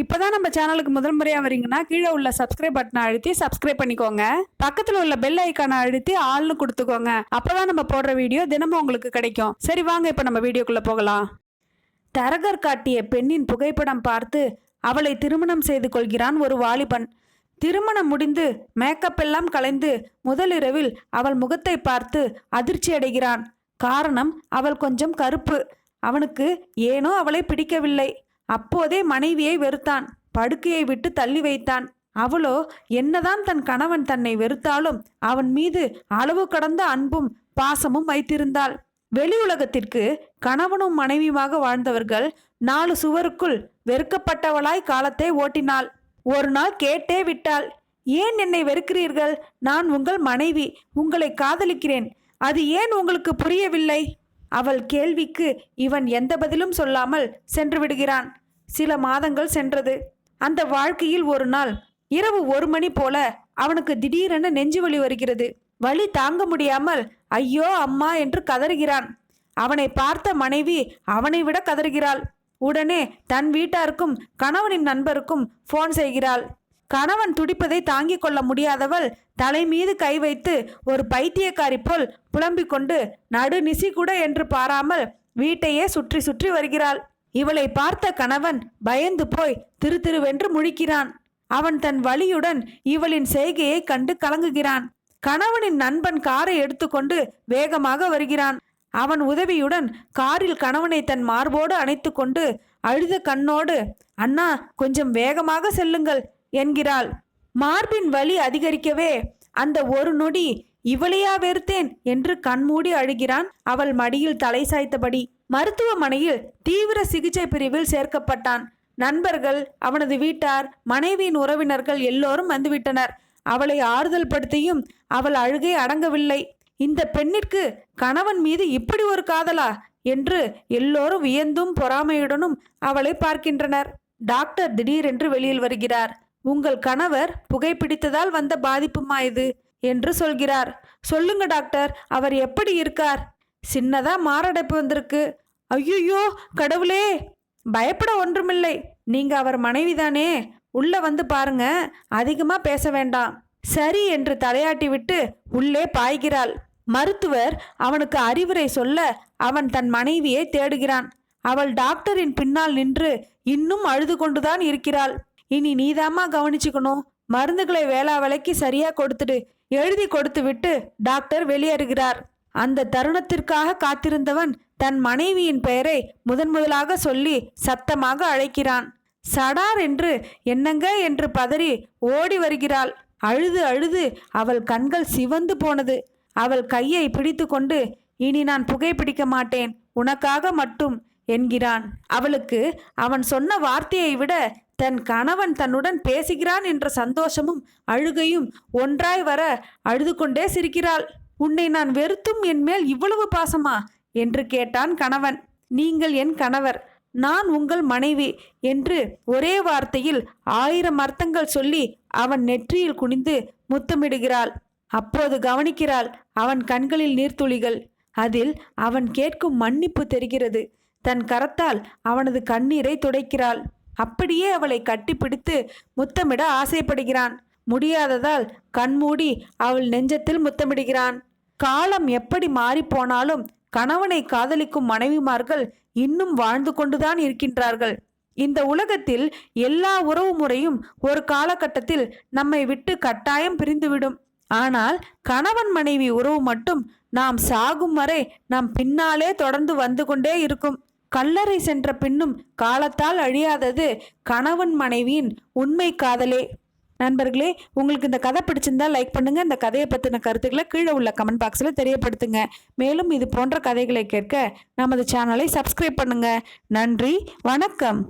இப்போதான் நம்ம சேனலுக்கு முதல் முறையாக வரீங்கன்னா கீழே உள்ள சப்ஸ்கிரைப் பட்டனை அழுத்தி சப்ஸ்கிரைப் பண்ணிக்கோங்க. பக்கத்தில் உள்ள பெல் ஐக்கானை அழுத்தி ஆள்னு கொடுத்துக்கோங்க. அப்பதான் நம்ம போடுற வீடியோ தினமும் உங்களுக்கு கிடைக்கும். சரி வாங்க இப்போ நம்ம வீடியோக்குள்ளே போகலாம். தரகர் காட்டிய பெண்ணின் புகைப்படம் பார்த்து அவளை திருமணம் செய்து கொள்கிறான் ஒரு வாலிபன். திருமணம் முடிந்து மேக்கப் எல்லாம் கலைந்து முதலிரவில் அவள் முகத்தை பார்த்து அதிர்ச்சி அடைகிறான். காரணம் அவள் கொஞ்சம் கருப்பு. அவனுக்கு ஏனோ அவளை பிடிக்கவில்லை. அப்போதே மனைவியை வெறுத்தான். படுக்கையை விட்டு தள்ளி வைத்தான். அவளோ என்னதான் தன் கணவன் தன்னை வெறுத்தாலும் அவன் மீது அளவு கடந்த அன்பும் பாசமும் வைத்திருந்தாள். வெளி உலகத்திற்கு கணவனும் மனைவியுமாக வாழ்ந்தவர்கள் நாலு சுவருக்குள் வெறுக்கப்பட்டவளாய் காலத்தை ஓட்டினாள். ஒரு நாள் கேட்டே விட்டாள் ஏன் என்னை வெறுக்கிறீர்கள்? நான் உங்கள் மனைவி. உங்களை காதலிக்கிறேன். அது ஏன் உங்களுக்கு புரியவில்லை? அவள் கேள்விக்கு இவன் எந்த பதிலும் சொல்லாமல் சென்று விடுகிறான். சில மாதங்கள் சென்றது. அந்த வாழ்க்கையில் ஒரு நாள் இரவு ஒரு மணி போல அவனுக்கு திடீரென நெஞ்சு வலி வருகிறது. வலி தாங்க முடியாமல் ஐயோ அம்மா என்று கதறுகிறான். அவனை பார்த்த மனைவி அவனை விட கதறுகிறாள். உடனே தன் வீட்டாருக்கும் கணவனின் நண்பருக்கும் ஃபோன் செய்கிறாள். கணவன் துடிப்பதை தாங்கிக் கொள்ள முடியாதவள் தலை மீது கை வைத்து ஒரு பைத்தியக்காரி போல் புலம்பிக் கொண்டு நடு நிசி கூட என்று பாராமல் வீட்டையே சுற்றி சுற்றி வருகிறாள். இவளை பார்த்த கணவன் பயந்து போய் திரு திருவென்று முழிக்கிறான். அவன் தன் வழியுடன் இவளின் செய்கையை கண்டு கலங்குகிறான். கணவனின் நண்பன் காரை எடுத்துக்கொண்டு வேகமாக வருகிறான். அவன் உதவியுடன் காரில் கணவனை தன் மார்போடு அணைத்து கொண்டு அழுத கண்ணோடு அண்ணா கொஞ்சம் வேகமாக செல்லுங்கள். என்கிறாள். மார்பின் வலி அதிகரிக்கவே அந்த ஒரு நொடி இவளையா வெறுத்தேன்? என்று கண்மூடி அழுகிறான் அவள் மடியில் தலை சாய்த்தபடி. மருத்துவமனையில் தீவிர சிகிச்சை பிரிவில் சேர்க்கப்பட்டான். நண்பர்கள் அவனது வீட்டார் மனைவியின் உறவினர்கள் எல்லோரும் வந்துவிட்டனர். அவளை ஆறுதல் படுத்தியும் அவள் அழுகை அடங்கவில்லை. இந்த பெண்ணிற்கு கணவன் மீது இப்படி ஒரு காதலா? என்று எல்லோரும் வியந்தும் பொறாமையுடனும் அவளை பார்க்கின்றனர். டாக்டர் திடீரென்று வெளியில் வருகிறார். உங்கள் கணவர் புகைப்பிடித்ததால் வந்த பாதிப்புமா இது? என்று சொல்கிறார். சொல்லுங்க டாக்டர் அவர் எப்படி இருக்கார்? சின்னதா மாரடைப்பு வந்திருக்கு. ஐயோ கடவுளே! பயப்பட ஒன்றுமில்லை. நீங்க அவர் மனைவிதானே? உள்ள வந்து பாருங்க. அதிகமா பேச வேண்டாம். சரி என்று தலையாட்டி விட்டு உள்ளே பாய்கிறாள். மருத்துவர் அவனுக்கு அறிவுரை சொல்ல அவன் தன் மனைவியை தேடுகிறான். அவள் டாக்டரின் பின்னால் நின்று இன்னும் அழுது கொண்டுதான் இருக்கிறாள். இனி நீதாம்மா கவனிச்சுக்கணும். மருந்துகளை வேளா விலைக்கு சரியா கொடுத்துடு. எழுதி கொடுத்து விட்டு டாக்டர் வெளியேறுகிறார். அந்த தருணத்திற்காக காத்திருந்தவன் தன் மனைவியின் பெயரை முதன் முதலாக சொல்லி சத்தமாக அழைக்கிறான். சடார் என்று என்னங்க என்று பதறி ஓடி வருகிறாள். அழுது அழுது அவள் கண்கள் சிவந்து போனது. அவள் கையை பிடித்து கொண்டு இனி நான் புகைப்பிடிக்க மாட்டேன். உனக்காக மட்டும் என்கிறான். அவளுக்கு அவன் சொன்ன வார்த்தையை விட தன் கணவன் தன்னுடன் பேசுகிறான் என்ற சந்தோஷமும் அழுகையும் ஒன்றாய் வர அழுது கொண்டே சிரிக்கிறாள். உன்னை நான் வெறுத்தும் என் மேல் இவ்வளவு பாசமா? என்று கேட்டான் கணவன். நீங்கள் என் கணவர். நான் உங்கள் மனைவி என்று ஒரே வார்த்தையில் ஆயிரம் அர்த்தங்கள் சொல்லி அவன் நெற்றியில் குனிந்து முத்தமிடுகிறாள். அப்போது கவனிக்கிறாள் அவன் கண்களில் நீர்த்துளிகள். அதில் அவன் கேட்கும் மன்னிப்பு தெரிகிறது. தன் கரத்தால் அவனது கண்ணீரை துடைக்கிறாள். அப்படியே அவளை கட்டிப்பிடித்து முத்தமிட ஆசைப்படுகிறான். முடியாததால் கண்மூடி அவள் நெஞ்சத்தில் முத்தமிடுகிறான். காலம் எப்படி மாறிப்போனாலும் கணவனை காதலிக்கும் மனைவிமார்கள் இன்னும் வாழ்ந்து கொண்டுதான் இருக்கின்றார்கள். இந்த உலகத்தில் எல்லா உறவு முறையும் ஒரு காலகட்டத்தில் நம்மை விட்டு கட்டாயம் பிரிந்துவிடும். ஆனால் கணவன் மனைவி உறவு மட்டும் நாம் சாகும் வரை நம் பின்னாலே தொடர்ந்து வந்து கொண்டே இருக்கும். கல்லறை சென்ற பின்னும் காலத்தால் அழியாதது கணவன் மனைவியின் உண்மை காதலே. நண்பர்களே உங்களுக்கு இந்த கதை பிடிச்சிருந்தா லைக் பண்ணுங்க. இந்த கதையை பற்றின கருத்துக்களை கீழே உள்ள கமெண்ட் பாக்ஸில் தெரியப்படுத்துங்க. மேலும் இது போன்ற கதைகளை கேட்க நமது சேனலை சப்ஸ்கிரைப் பண்ணுங்க. நன்றி வணக்கம்.